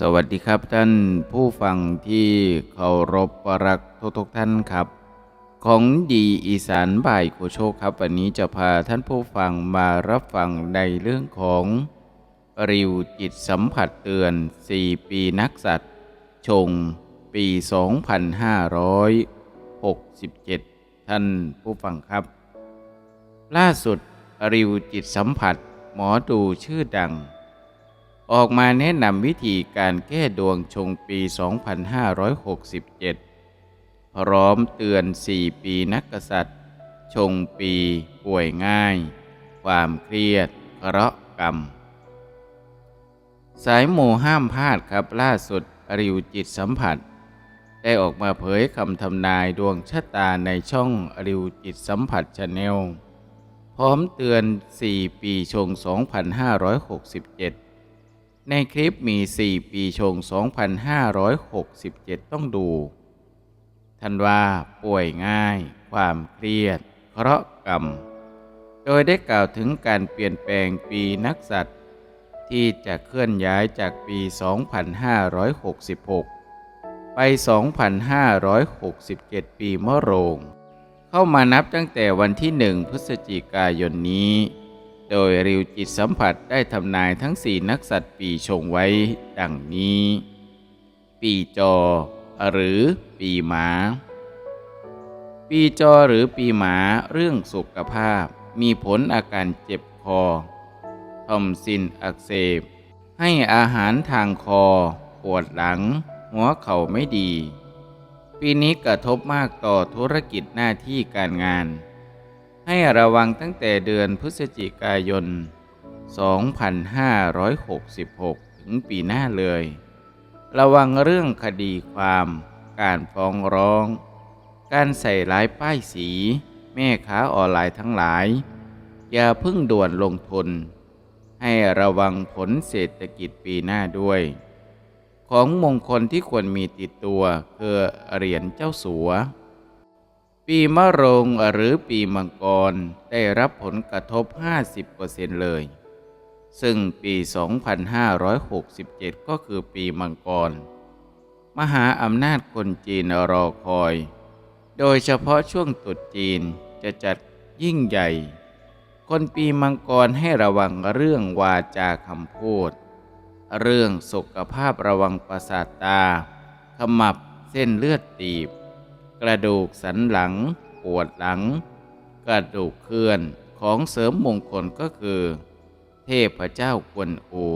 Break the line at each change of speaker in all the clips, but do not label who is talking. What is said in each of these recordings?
สวัสดีครับท่านผู้ฟังที่เคารพรักทุกทุกท่านครับ ของดีอีสานบ่ายโคโชคครับ วันนี้จะพาท่านผู้ฟังมารับฟังในเรื่องของริวจิตสัมผัสเตือน 4 ปีนักสัตว์ ชง ปี 2567 ท่านผู้ฟังครับ ล่าสุดริวจิตสัมผัสหมอดูชื่อดัง ออกมาแนะนำวิธีการแก้ดวงชงปี 2567 พร้อมเตือน 4 ปีนักกษัตริย์ ชงปีป่วยง่าย ความเครียดเคราะกรรม สายโมห้ามพลาดครับล่าสุดริวจิตสัมผัส ได้ออกมาเผยคำทำนายดวงชะตาในช่องริวจิตสัมผัสชาแนลพร้อมเตือน 4 ปีชง 2567 ในคลิปมี 4 ปีชง 2567 ต้องดู ท่านว่าป่วยง่าย ความเครียด เคราะห์กรรม โดยได้กล่าวถึงการเปลี่ยนแปลงปีนักสัตว์ ที่จะเคลื่อนย้ายจากปี 2566 ไป 2567 ปีมะโรง เข้ามานับตั้งแต่วันที่ 1 พฤศจิกายนนี้ โดยริวจิตสัมผัสได้ทำนายทั้งสี่นักสัตว์ปีชงไว้ ดังนี้ ปีจอ หรือปีหมา ปีจอหรือปีหมาเรื่องสุขภาพ มีผลอาการเจ็บคอทอมซินอักเสบ ให้อาหารทางคอ ปวดหลัง หัวเข่าไม่ดี ปีนี้กระทบมากต่อธุรกิจหน้าที่การงาน ให้ระวังตั้งแต่เดือนพฤศจิกายน 2566 ถึงปีหน้าเลย ระวังเรื่องคดีความ การฟ้องร้อง การใส่ร้ายป้ายสี แม่ค้าออนไลน์ทั้งหลาย อย่าพิ่งด่วนลงทุน ให้ระวังผลเศรษฐกิจปีหน้าด้วย ของมงคลที่ควรมีติดตัวคือเหรียญเจ้าสัว ปีมะโรงหรือปีมังกรได้รับผลกระทบ 50%เลย ซึ่งปี 2567 ก็คือปีมังกร มหาอำนาจคนจีนรอคอย โดยเฉพาะช่วงตรุษจีนจะจัดยิ่งใหญ่ คนปีมังกรให้ระวังเรื่องวาจาคำพูด เรื่องสุขภาพระวังประสาทตา ขมับเส้นเลือดตีบ กระดูกสันหลัง ปวดหลัง กระดูกเคลื่อนของเสริมมงคลก็คือ เทพเจ้ากวนอู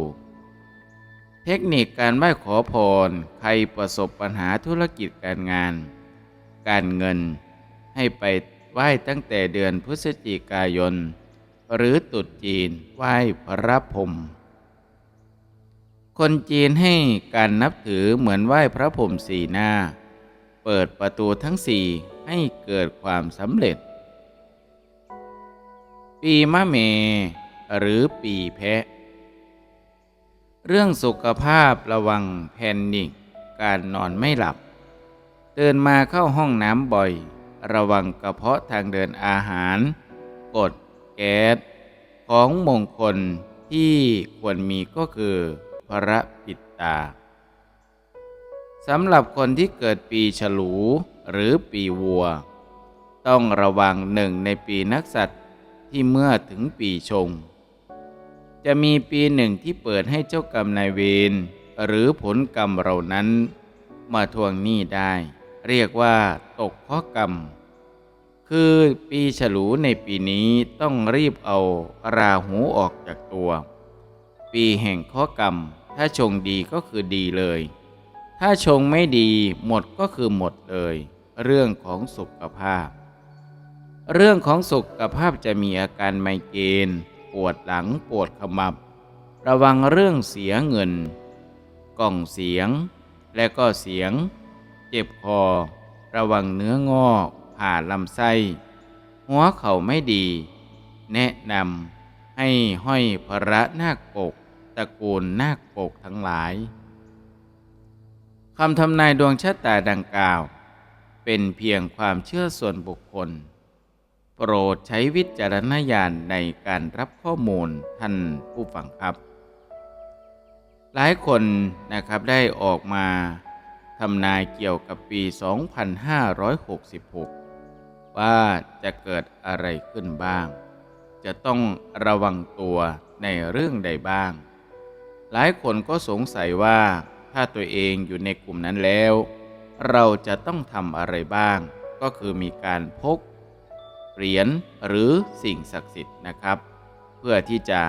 เทคนิคการไหว้ขอพร ใครประสบปัญหาธุรกิจการงาน การเงินให้ไปไหว้ตั้งแต่เดือนพฤศจิกายน หรือตรุษจีนไหว้พระพรหมคนจีนให้การนับถือเหมือนไหว้พระพรหมสีหน้า เปิดประตูทั้งสี่ให้เกิดความสำเร็จ ปีมะเม หรือปีแพะ เรื่องสุขภาพระวังแพนิกการนอนไม่หลับ เดินมาเข้าห้องน้ำบ่อย ระวังกระเพาะทางเดินอาหาร กดแก๊สของมงคลที่ควรมีก็คือพระปิดตา สำหรับคนที่เกิดปีฉลูหรือปีวัว ต้องระวังหนึ่งในปีนักสัตว์ที่เมื่อถึงปีชง จะมีปีหนึ่งที่เปิดให้เจ้ากรรมนายเวรหรือผลกรรมเรานั้น มาทวงหนี้ได้ เรียกว่าตกข้อกรรม คือปีฉลูในปีนี้ต้องรีบเอาราหูออกจากตัว ปีแห่งข้อกรรม ถ้าชงดีก็คือดีเลย ถ้าชงไม่ดีหมดก็คือหมดเลย เรื่องของสุขภาพ เรื่องของสุขภาพจะมีอาการไมเกรนปวดหลังปวดขมับ ระวังเรื่องเสียเงิน กล่องเสียง และก็เสียง เจ็บคอ ระวังเนื้องอกผ่าลำไส้ หัวเข่าไม่ดี แนะนำให้ห้อยพระนาคปกตระกูลนาคปกทั้งหลาย คำทำนายดวงชะตาดังกล่าว เป็นเพียงความเชื่อส่วนบุคคล โปรดใช้วิจารณญาณในการรับข้อมูลท่านผู้ฟังครับ หลายคนนะครับได้ออกมาทำนายเกี่ยวกับปี 2566 ว่าจะเกิดอะไรขึ้นบ้าง จะต้องระวังตัวในเรื่องใดบ้าง หลายคนก็สงสัยว่า ถ้าตัวเองอยู่ในกลุ่มนั้นแล้ว เราจะต้องทำอะไรบ้าง ก็คือมีการพกเหรียญหรือสิ่งศักดิ์สิทธิ์นะครับ เพื่อที่จะ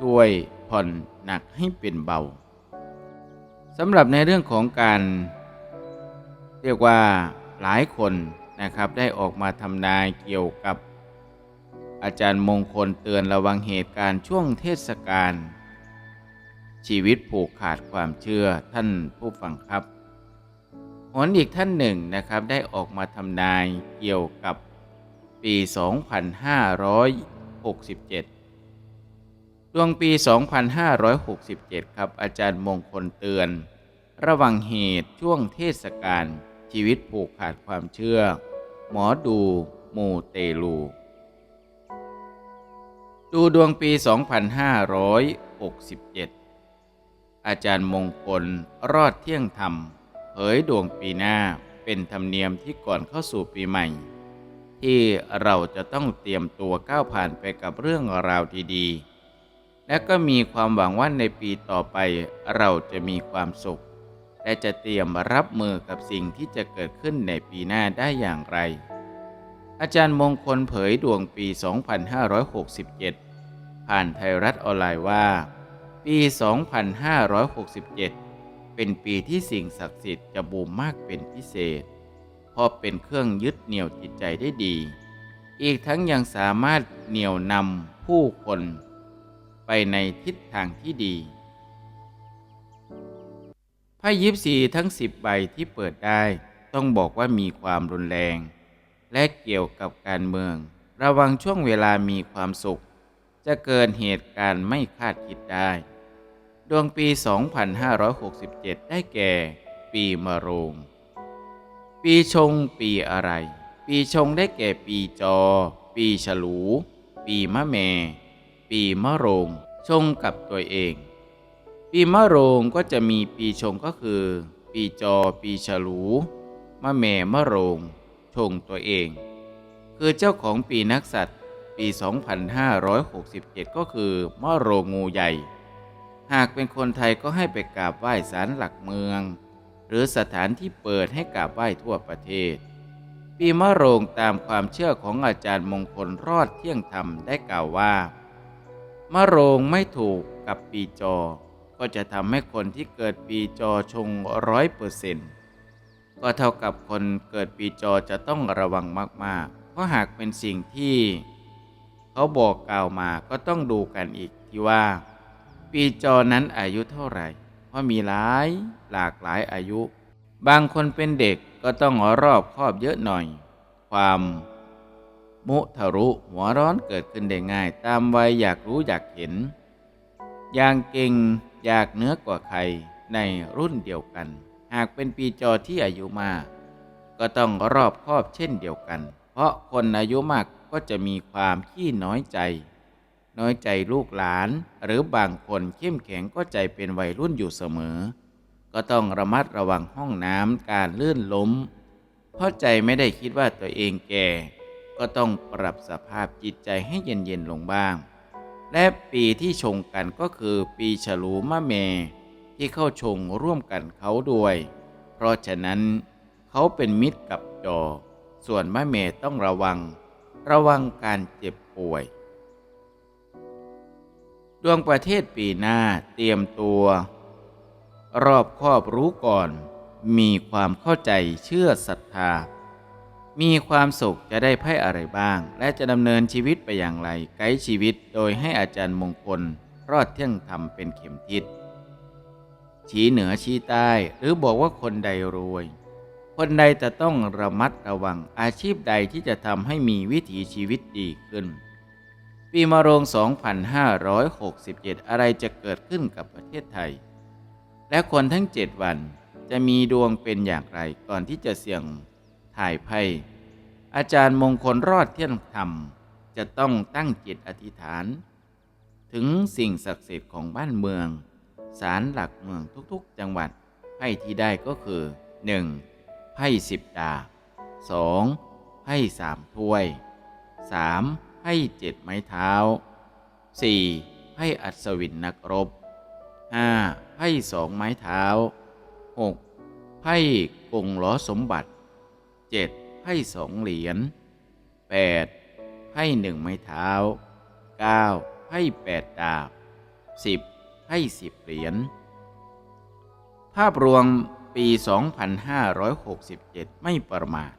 ช่วยผ่อนหนักให้เป็นเบาสำหรับในเรื่องของการเรียกว่าหลายคนนะครับได้ออกมาทำนายเกี่ยวกับ อาจารย์มงคลเตือนระวังเหตุการณ์ช่วงเทศกาล ชีวิตผูกขาดความเชื่อท่านผู้ฟังครับหนอีกท่านหนึ่งนะครับได้ออกมาทำนายเกี่ยวกับปี 2567 ดวงปี 2567 ครับ อาจารย์มงคลเตือน ระวังเหตุช่วงเทศกาลชีวิตผูกขาดความเชื่อ หมอดูมูเตลู ดูดวงปี 2567 อาจารย์มงคลรอดเที่ยงธรรม เผยดวงปีหน้าเป็นธรรมเนียมที่ก่อนเข้าสู่ปีใหม่ ที่เราจะต้องเตรียมตัวก้าวผ่านไปกับเรื่องราวดีๆ และก็มีความหวังว่าในปีต่อไปเราจะมีความสุข และจะเตรียมรับมือกับสิ่งที่จะเกิดขึ้นในปีหน้าได้อย่างไร อาจารย์มงคลเผยดวงปี 2567 ผ่านไทยรัฐออนไลน์ว่า ปี 2567 เป็นปีที่สิ่งศักดิ์สิทธิ์จะบูมมากเป็นพิเศษ เพราะเป็นเครื่องยึดเหนี่ยวจิตใจได้ดี อีกทั้งยังสามารถเหนี่ยวนำผู้คน ไปในทิศทางที่ดีไพ่ยิปซีทั้งสิบใบที่เปิดได้ต้องบอกว่ามีความรุนแรง และเกี่ยวกับการเมือง ระวังช่วงเวลามีความสุข จะเกิดเหตุการณ์ไม่คาดคิดได้ ดวงปี 2567 ได้แก่ ปีมะโรง ปีชงปีอะไร ปีชงได้แก่ปีจอ ปีฉลู ปีมะเมปีมะโรง ชงกับตัวเอง ปีมะโรงก็จะมีปีชงก็คือ ปีจอ ปีฉลูมะเมมะโรง ชงตัวเอง คือเจ้าของปีนักสัตว ปี 2567 ก็คือมะโรงงูใหญ่ หากเป็นคนไทยก็ให้ไปกราบไหว้ศาลหลักเมือง หรือสถานที่เปิดให้กราบไหว้ทั่วประเทศ ปีมะโรงตามความเชื่อของอาจารย์มงคลรอดเที่ยงธรรมได้กล่าวว่ามะโรงไม่ถูกกับปีจอ ก็จะทำให้คนที่เกิดปีจอชงร้อยเปอร์เซ็นต์ก็เท่ากับคนเกิดปีจอจะต้องระวังมาก ๆ เพราะหากเป็นสิ่งที่ เขาบอกกล่าวมาก็ต้องดูกันอีกที่ว่า ปีจอนั้นอายุเท่าไหร่ เพราะมีหลายหลากหลายอายุ บางคนเป็นเด็กก็ต้องรอบครอบเยอะหน่อย ความ มุทะรุหัวร้อนเกิดขึ้นได้ง่าย ตามวัยอยากรู้อยากเห็น อย่างเก่งอยากเหนื้อกว่าใครในรุ่นเดียวกัน หากเป็นปีจอที่อายุมาก ก็ต้องรอบครอบเช่นเดียวกัน เพราะคนอายุมาก ก็จะมีความขี้น้อยใจ น้อยใจลูกหลาน หรือบางคนเข้มแข็งก็ใจเป็นวัยรุ่นอยู่เสมอ ก็ต้องระมัดระวังห้องน้ำการลื่นล้ม เพราะใจไม่ได้คิดว่าตัวเองแก่ ก็ต้องปรับสภาพจิตใจให้เย็นๆลงบ้าง และปีที่ชงกันก็คือปีฉลูมะเม ที่เข้าชงร่วมกันเขาด้วย เพราะฉะนั้นเขาเป็นมิตรกับจอ ส่วนมะเมต้องระวัง ระวังการเจ็บป่วย ดวงประเทศปีหน้าเตรียมตัว รอบครอบรู้ก่อน มีความเข้าใจเชื่อศรัทธา มีความสุขจะได้ไพ่อะไรบ้าง และจะดำเนินชีวิตไปอย่างไร ไกด์ชีวิตโดยให้อาจารย์มงคล รอดเที่ยงธรรมเป็นเข็มทิศชี้เหนือชี้ใต้หรือบอกว่าคนใดรวย คนใดจะต้องระมัดระวังอาชีพใดที่จะทำให้มีวิถีชีวิตดีขึ้น ปีมะโรง 2567 อะไรจะเกิดขึ้นกับประเทศไทย และคนทั้ง 7 วันจะมีดวงเป็นอย่างไรก่อนที่จะเสี่ยงถ่ายไพ่อาจารย์มงคลรอดเที่ยงธรรม จะต้องตั้งจิตอธิษฐาน ถึงสิ่งศักดิ์สิทธิ์ของบ้านเมืองศาลหลักเมืองทุกๆ จังหวัดไพ่ที่ได้ก็คือ 1. ไพ่สิบดาบ 2. ไพ่สามถ้วย 3. ไพ่เจ็ดไม้เท้า 4. ไพ่อัศวินนักรบ 5. ไพ่สองไม้เท้า 6. ไพ่กงล้อสมบัติ 7. ไพ่สองเหรียญ 8. ไพ่หนึ่งไม้เท้า 9. ไพ่แปดดาบ 10. ไพ่สิบเหรียญภาพรวม ปี 2567 ไม่ประมาท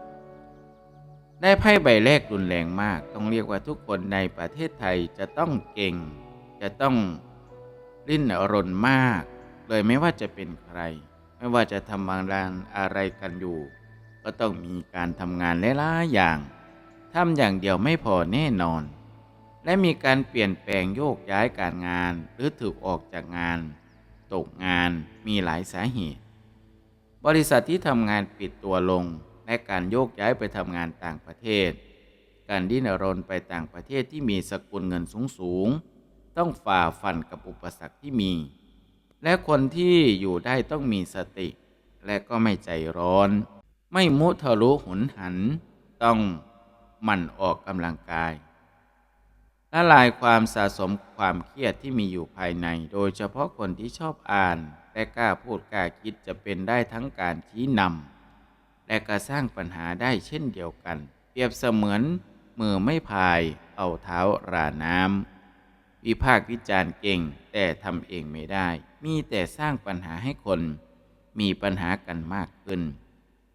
ได้ไพ่ใบแรกรุนแรงมาก ต้องเรียกว่าทุกคนในประเทศไทยจะต้องเก่ง จะต้องริ้นรนมาก เลยไม่ว่าจะเป็นใคร ไม่ว่าจะทำงานอะไรกันอยู่ ก็ต้องมีการทำงานหลายๆอย่างทำอย่างเดียวไม่พอแน่นอน และมีการเปลี่ยนแปลงโยกย้ายการงาน หรือถูกออกจากงาน ตกงานมีหลายสาเหตุ บริษัทที่ทำงานปิดตัวลง และการโยกย้ายไปทำงานต่างประเทศ การดิ้นรนไปต่างประเทศที่มีสกุลเงินสูงสูงๆต้องฝ่าฟันกับอุปสรรคที่มี และคนที่อยู่ได้ต้องมีสติ และก็ไม่ใจร้อน ไม่มุทะลุหุนหัน ต้องหมั่นออกกำลังกายละลายความสะสมความเครียดที่มีอยู่ภายใน โดยเฉพาะคนที่ชอบอ่าน และกล้าพูดกล้าคิดจะเป็นได้ทั้งการชี้นำและก็สร้างปัญหาได้เช่นเดียวกัน เปรียบเสมือนมือไม่พายเอาเท้าราน้ำวิพากษ์วิจารณ์เก่งแต่ทำเองไม่ได้ มีแต่สร้างปัญหาให้คน มีปัญหากันมากขึ้น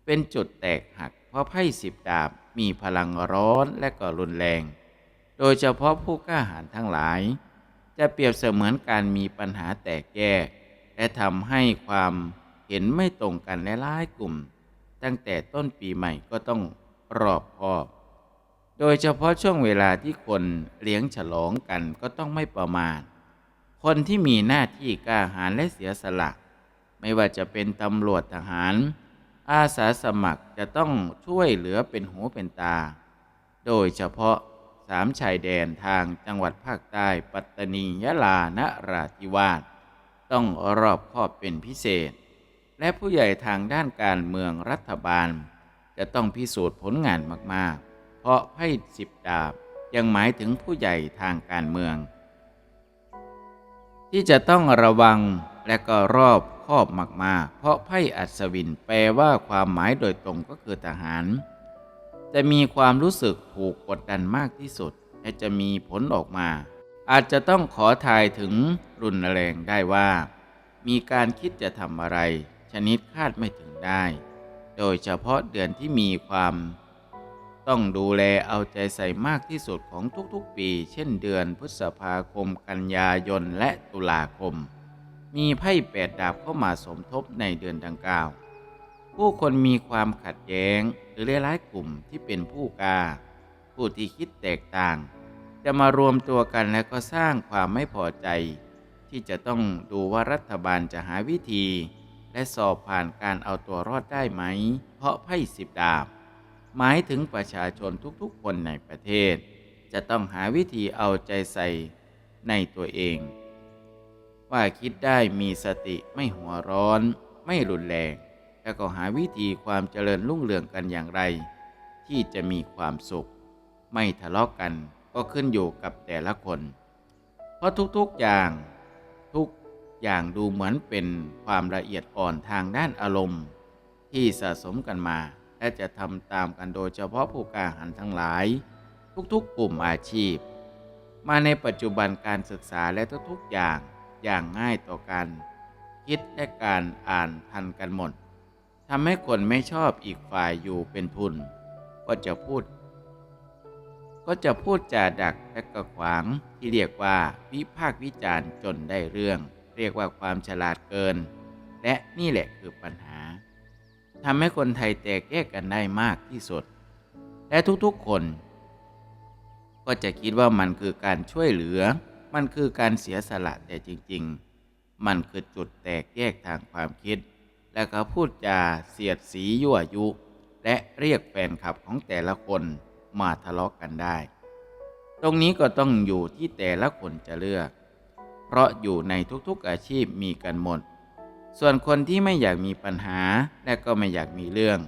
เป็นจุดแตกหัก เพราะไพ่สิบดาบมีพลังร้อนและก็รุนแรง โดยเฉพาะผู้กล้าหาญทั้งหลาย จะเปรียบเสมือนการมีปัญหาแตกแยก และทำให้ความเห็นไม่ตรงกันและหลายกลุ่ม ตั้งแต่ต้นปีใหม่ก็ต้องรอบคอบ โดยเฉพาะช่วงเวลาที่คนเลี้ยงฉลองกันก็ต้องไม่ประมาทคนที่มีหน้าที่กล้าหาญและเสียสละ ไม่ว่าจะเป็นตำรวจทหาร อาสาสมัครจะต้องช่วยเหลือเป็นหูเป็นตา โดยเฉพาะสามชายแดนทางจังหวัดภาคใต้ ปัตตานียะลานราธิวาส ต้องรอบคอบเป็นพิเศษ และผู้ใหญ่ทางด้านการเมืองรัฐบาล จะต้องพิสูจน์ผลงานมากๆ เพราะไพ่สิบดาบยังหมายถึงผู้ใหญ่ทางการเมือง ที่จะต้องระวังและก็รอบคอบมากๆ เพราะไพ่อัศวินแปลว่าความหมายโดยตรงก็คือทหาร จะมีความรู้สึกถูกกดดันมากที่สุด และจะมีผลออกมา อาจจะต้องขอทายถึงรุนแรงได้ว่า มีการคิดจะทำอะไร ชนิดคาดไม่ถึงได้ โดยเฉพาะเดือนที่มีความ ต้องดูแลเอาใจใส่มากที่สุดของทุกๆปี เช่นเดือนพฤษภาคม กันยายนและตุลาคม มีไพ่แปดดาบเข้ามาสมทบในเดือนดังกล่าว ผู้คนมีความขัดแย้งหรือหลายๆกลุ่มที่เป็นผู้กาผู้ที่คิดแตกต่าง จะมารวมตัวกันและก็สร้างความไม่พอใจ ที่จะต้องดูว่ารัฐบาลจะหาวิธี และสอบผ่านการเอาตัวรอดได้ไหม เพราะไพ่สิบดาบ หมายถึงประชาชนทุกๆคนในประเทศ จะต้องหาวิธีเอาใจใส่ในตัวเอง ว่าคิดได้มีสติไม่หัวร้อน ไม่รุนแรง แล้วก็หาวิธีความเจริญรุ่งเรืองกันอย่างไร ที่จะมีความสุข ไม่ทะเลาะกกัน ก็ขึ้นอยู่กับแต่ละคน เพราะทุกๆอย่างทุกอย่างดูเหมือนเป็นความละเอียดอ่อนทางด้านอารมณ์ ที่สะสมกันมา และจะทำตามกันโดยเฉพาะผู้กล้าหาญทั้งหลาย ทุกๆกลุ่มอาชีพ มาในปัจจุบันการศึกษาและทุกๆอย่างอย่างง่ายต่อการคิดและการอ่านทันกันหมดทำให้คนไม่ชอบอีกฝ่ายอยู่เป็นทุน ก็จะพูด ก็จะพูดจาดักและกระขวางที่เรียกว่าวิพากษ์วิจารณ์จนได้เรื่อง เรียกว่าความฉลาดเกิน และนี่แหละคือปัญหาทำให้คนไทยแตกแยกกันได้มากที่สุด และทุกๆคน ก็จะคิดว่ามันคือการช่วยเหลือ มันคือการเสียสละแต่จริง ๆ มันคือจุดแตกแยกทางความคิด และก็พูดจาเสียดสียั่วยุ และเรียกแฟนคลับของแต่ละคน มาทะเลาะกกันได้ ตรงนี้ก็ต้องอยู่ที่แต่ละคนจะเลือก เพราะอยู่ในทุกๆอาชีพมีกันหมด ส่วนคนที่ไม่อยากมีปัญหาและก็ไม่อยากมีเรื่อง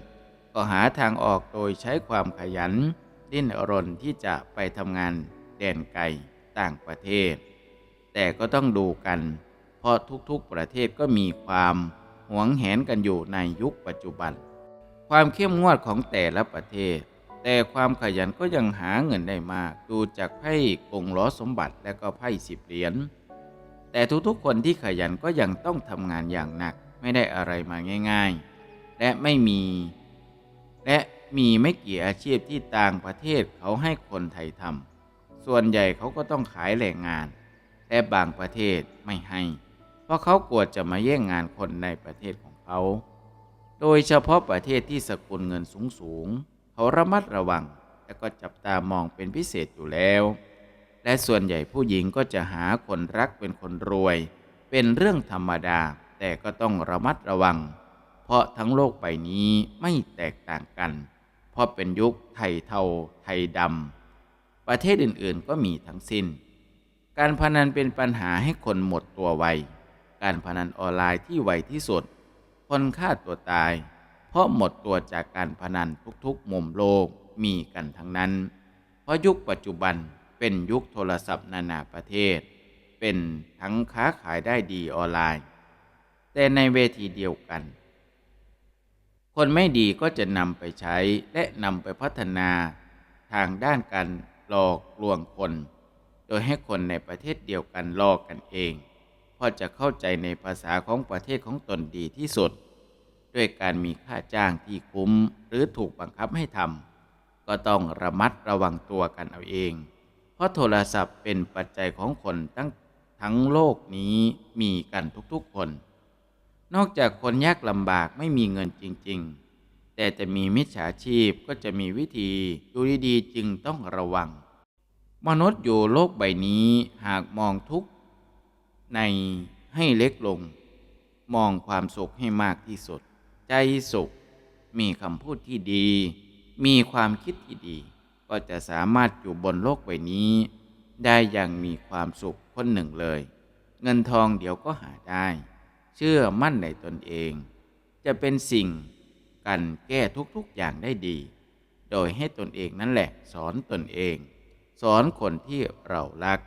ก็หาทางออกโดยใช้ความขยัน ดิ้นรนที่จะไปทำงานแดนไกลต่างประเทศ แต่ก็ต้องดูกัน เพราะทุกๆประเทศก็มีความหวงแหนกันอยู่ในยุคปัจจุบัน ความเข้มงวดของแต่ละประเทศ แต่ความขยันก็ยังหาเงินได้มาก ดูจากไพ่กงล้อสมบัติและก็ไพ่สิบเหรียญแต่ทุกๆคนที่ขยันก็ยังต้องทำงานอย่างหนักไม่ได้อะไรมาง่ายๆ และไม่มี และมีไม่กี่อาชีพที่ต่างประเทศเขาให้คนไทยทำส่วนใหญ่เขาก็ต้องขายแรงงานและบางประเทศไม่ให้ เพราะเขากลัวจะมาแย่งงานคนในประเทศของเขา โดยเฉพาะประเทศที่สกุลเงินสูงๆ เขาระมัดระวัง และก็จับตามองเป็นพิเศษอยู่แล้ว และส่วนใหญ่ผู้หญิงก็จะหาคนรักเป็นคนรวย เป็นเรื่องธรรมดา แต่ก็ต้องระมัดระวัง เพราะทั้งโลกใบนี้ไม่แตกต่างกัน เพราะเป็นยุคไทยเทาไทยดำประเทศอื่นๆก็มีทั้งสิ้น การพนันเป็นปัญหาให้คนหมดตัวไวการพนันออนไลน์ที่ไวที่สุด คนฆ่าตัวตาย เพราะหมดตัวจากการพนันทุกๆ มุมโลกมีกันทั้งนั้น เพราะยุคปัจจุบันเป็นยุคโทรศัพท์นานาประเทศ เป็นทั้งค้าขายได้ดีออนไลน์ แต่ในเวทีเดียวกัน คนไม่ดีก็จะนำไปใช้และนำไปพัฒนาทางด้านการหลอกลวงคน โดยให้คนในประเทศเดียวกันลอกกันเองเพราะจะเข้าใจในภาษาของประเทศของตนดีที่สุด ด้วยการมีค่าจ้างที่คุ้มหรือถูกบังคับให้ทำก็ต้องระมัดระวังตัวกันเอาเอง เพราะโทรศัพท์เป็นปัจจัยของคนทั้งทั้งโลกนี้มีกันทุกๆคน นอกจากคนยากลำบากไม่มีเงินจริง ๆ แต่จะมีมิจฉาชีพก็จะมีวิธีดูดีๆจึงต้องระวัง มนุษย์อยู่โลกใบนี้หากมองทุกในให้เล็กลง มองความสุขให้มากที่สุด ใจสุข มีคำพูดที่ดี มีความคิดที่ดี ก็จะสามารถอยู่บนโลกใบนี้ ได้อย่างมีความสุขคนหนึ่งเลย เงินทองเดี๋ยวก็หาได้ เชื่อมั่นในตนเอง จะเป็นสิ่งกันแก้ทุกๆอย่างได้ดี โดยให้ตนเองนั่นแหละ สอนตนเอง สอนคนที่เรารัก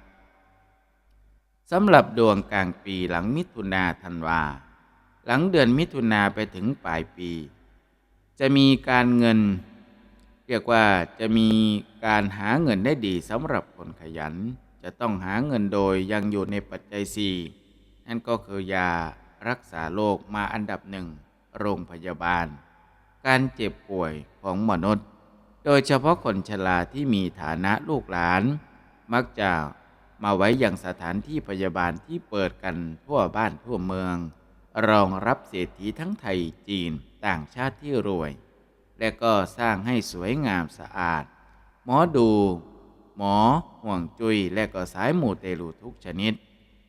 สำหรับดวงกลางปีหลังมิถุนาธันวา หลังเดือนมิถุนาไปถึงปลายปี จะมีการเงิน เรียกว่าจะมีการหาเงินได้ดีสำหรับคนขยัน จะต้องหาเงินโดยยังอยู่ในปัจจัยสี่นั่นก็คือยารักษาโรคมาอันดับหนึ่งโรงพยาบาล การเจ็บป่วยของมนุษย์ โดยเฉพาะคนชราที่มีฐานะลูกหลาน มักจะมาไว้อย่างสถานที่พยาบาลที่เปิดกันทั่วบ้านทั่วเมือง รองรับเศรษฐีทั้งไทยจีนต่างชาติที่รวย และก็สร้างให้สวยงามสะอาด หมอดู หมอห่วงจุยและก็สายมูเตลูทุกชนิด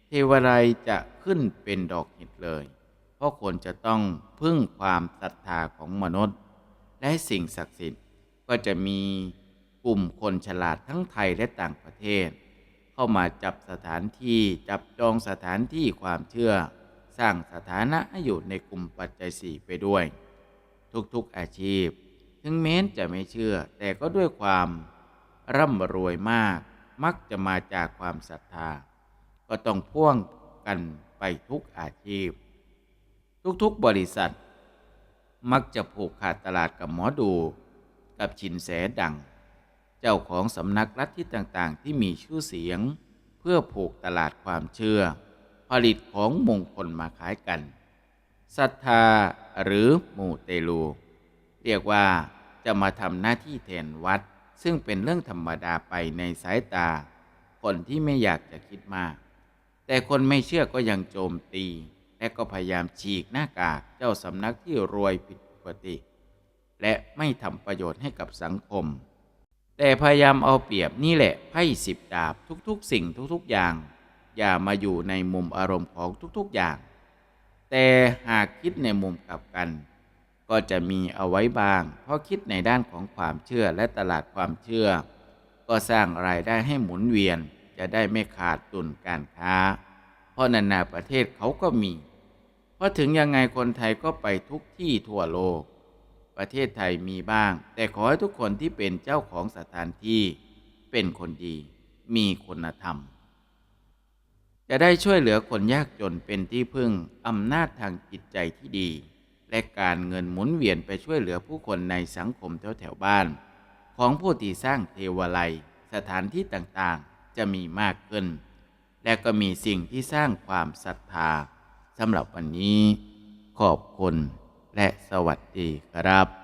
เทวไรจะขึ้นเป็นดอกหิดเลย เพราะคนจะต้องพึ่งความศรัทธาของมนุษย์ และสิ่งศักดิ์สิทธิ์ก็จะมีกลุ่มคนฉลาดทั้งไทยและต่างประเทศ เข้ามาจับสถานที่จับจองสถานที่ความเชื่อ ร้างสถานะให้อยู่ในกลุ่มปัจจัยสี่ไปด้วย ทุกๆอาชีพ ถึงแม้นจะไม่เชื่อ แต่ก็ด้วยความร่ำรวยมาก มักจะมาจากความศรัทธา ก็ต้องพ่วงกันไปทุกอาชีพ ทุกๆบริษัท มักจะผูกขาดตลาดกับหมอดู กับชินแสดัง เจ้าของสำนักลัทธิต่างๆ ที่มีชื่อเสียง เพื่อผูกตลาดความเชื่อ ผลิตของมงคลมาขายกันศรัทธาหรือมูเตลู เรียกว่าจะมาทำหน้าที่แทนวัด ซึ่งเป็นเรื่องธรรมดาไปในสายตา คนที่ไม่อยากจะคิดมาก แต่คนไม่เชื่อก็ยังโจมตี และก็พยายามฉีกหน้ากากเจ้าสำนักที่รวยผิดปกติ และไม่ทำประโยชน์ให้กับสังคม แต่พยายามเอาเปรียบนี่แหละไพ่สิบดาบทุกๆ สิ่งทุกๆอย่าง อย่ามาอยู่ในมุมอารมณ์ของทุกๆอย่าง แต่หากคิดในมุมกลับกัน ก็จะมีเอาไว้บาง เพราะคิดในด้านของความเชื่อและตลาดความเชื่อ ก็สร้างรายได้ให้หมุนเวียนจะได้ไม่ขาดตุนการค้า เพราะนานาประเทศเขาก็มี เพราะถึงยังไงคนไทยก็ไปทุกที่ทั่วโลก ประเทศไทยมีบ้าง แต่ขอให้ทุกคนที่เป็นเจ้าของสถานที่ เป็นคนดี มีคุณธรรม จะได้ช่วยเหลือคนยากจนเป็นที่พึ่งอำนาจทางจิตใจที่ดี และการเงินหมุนเวียนไปช่วยเหลือผู้คนในสังคมแถวแถวๆบ้าน ของผู้ที่สร้างเทวาลัยสถานที่ต่างๆจะมีมากขึ้น และก็มีสิ่งที่สร้างความศรัทธาสำหรับวันนี้ ขอบคุณและสวัสดีครับ